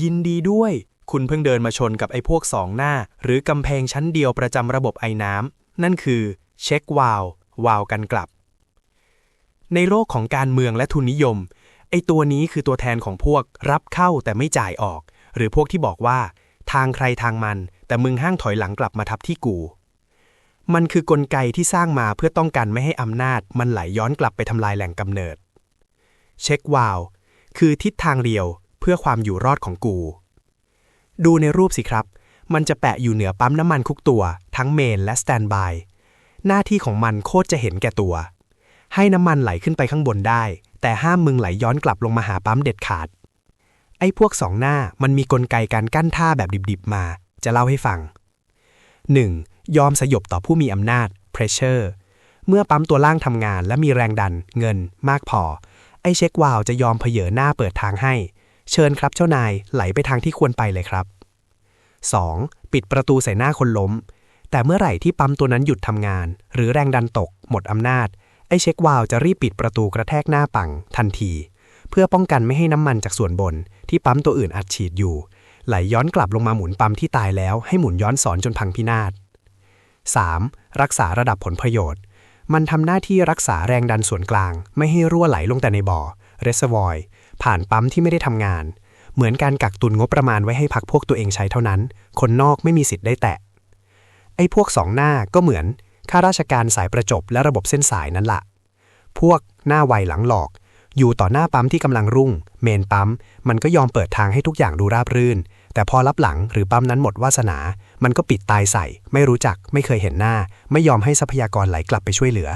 ยินดีด้วย คุณเพิ่งเดินมาชนกับไอ้พวกสองหน้า หรือกำแพงชั้นเดียวประจำระบบไอ้น้ำนั่นคือ เช็ควาลววาลวกันกลับ ในโลกของการเมืองและทุนนิยม ไอ้ตัวนี้คือตัวแทนของพวกรับเข้าแต่ไม่จ่ายออก หรือพวกที่บอกว่า ทางใครทางมัน แต่มึงห้างถอยหลังกลับมาทับที่กูมันคือกลไกที่สร้างมาเพื่อต้องการไม่ให้อำนาจ มันไหลย้อนกลับไปทำลายแหล่งกำเนิด เช็ควาลวคือทิศทางเดียว พื่อความอยู่รอดของกู ดูในรูปสิครับ มันจะแปะอยู่เหนือปั๊มน้ำมันคุกตัว ทั้งเมนและสแตนบาย หน้าที่ของมันโคตรจะเห็นแก่ตัว ให้น้ำมันไหลขึ้นไปข้างบนได้ แต่ห้ามมึงไหลย้อนกลับลงมาหาปั๊มเด็ดขาด ไอ้พวกสองหน้ามันมีกลไกการกั้นท่าแบบดิบๆมา จะเล่าให้ฟัง 1. ยอมสยบต่อผู้มีอำนาจ pressure เมื่อปั๊มตัวล่างทำงานและมีแรงดัน เงินมากพอ ไอ้เช็ควาลวจะยอมเผยหน้าเปิดทางให้ เชิญครับเจ้านายไหลไปทางที่ควรไปเลยครับ 2. ปิดประตูใส่หน้าคนล้ม แต่เมื่อไหร่ที่ปั๊มตัวนั้นหยุดทำงาน หรือแรงดันตก หมดอำนาจ ไอ้เช็ควาลวจะรีบปิดประตูกระแทกหน้าปัง ทันที เพื่อป้องกันไม่ให้น้ำมันจากส่วนบน ที่ปั๊มตัวอื่นอัดฉีดอยู่ ไหลย้อนกลับลงมาหมุนปั๊มที่ตายแล้วให้หมุนย้อนสอนจนพังพินาศ 3. รักษาระดับผลประโยชน์ มันทำหน้าที่รักษาแรงดันส่วนกลาง ไม่ให้รั่วไหลลงแต่ในบ่อเรสวอย ผ่านปั๊มที่ไม่ได้ทำงาน เหมือนการกักตุนงบประมาณไว้ให้พักพวกตัวเองใช้เท่านั้น คนนอกไม่มีสิทธิ์ได้แตะ ไอ้พวกสองหน้าก็เหมือนข้าราชการสายประจบและระบบเส้นสายนั่นละพวกหน้าไวหลังหลอก อยู่ต่อหน้าปั๊มที่กำลังรุ่ง เมนปั๊ม มันก็ยอมเปิดทางให้ทุกอย่างดูราบรื่น แต่พอรับหลังหรือปั๊มนั้นหมดวาสนา มันก็ปิดตายใส่ ไม่รู้จัก ไม่เคยเห็นหน้า ไม่ยอมให้ทรัพยากรไหลกลับไปช่วยเหลือ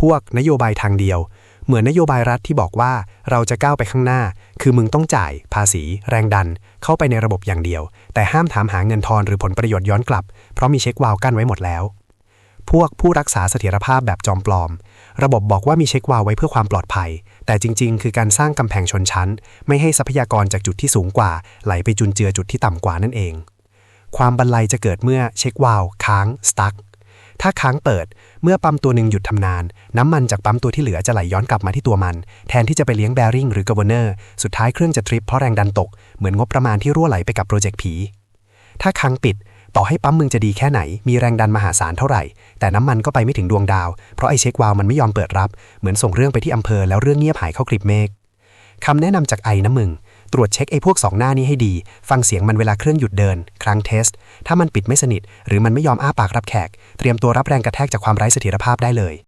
พวกนโยบายทางเดียว เหมือนนโยบายรัฐที่บอกว่าเราจะก้าวไปข้างหน้า คือมึงต้องจ่าย ภาษี แรงดัน เข้าไปในระบบอย่างเดียว แต่ห้ามถามหาเงินทอนหรือผลประโยชน์ย้อนกลับ เพราะมีเช็ควาลวกั้นไว้หมดแล้ว พวกผู้รักษาเสถียรภาพแบบจอมปลอม ระบบบอกว่ามีเช็ควาลวไว้เพื่อความปลอดภัย แต่จริง ๆ คือการสร้างกำแพงชนชั้น ไม่ให้ทรัพยากรจากจุดที่สูงกว่า ไหลไปจุนเจือจุดที่ต่ำกว่านั่นเอง ความบันไลจะเกิดเมื่อเช็ควาลวค้าง stuck ถ้าค้างเปิด เมื่อปั๊มตัวหนึ่งหยุดทำนาน น้ำมันจากปั๊มตัวที่เหลือจะไหลย้อนกลับมาที่ตัวมัน แทนที่จะไปเลี้ยงแบริ่งหรือกาวเนอร์ สุดท้ายเครื่องจะทริปเพราะแรงดันตก เหมือนงบประมาณที่รั่วไหลไปกับโปรเจกต์ผี ถ้าค้างปิด ต่อให้ปั๊มมึงจะดีแค่ไหน มีแรงดันมหาศาลเท่าไหร่ แต่น้ำมันก็ไปไม่ถึงดวงดาว เพราะไอเช็ควาลมันไม่ยอมเปิดรับ เหมือนส่งเรื่องไปที่อำเภอแล้วเรื่องเงียบหายเข้ากลีบเมฆ คำแนะนำจากไอนะมึง ตรวจเช็คไอ้พวกสองหน้านี้ให้ดี ฟังเสียงมันเวลาเครื่องหยุดเดิน ครั้งเทส ถ้ามันปิดไม่สนิท หรือมันไม่ยอมอ้าปากรับแขก เตรียมตัวรับแรงกระแทกจากความไร้เสถียรภาพได้เลย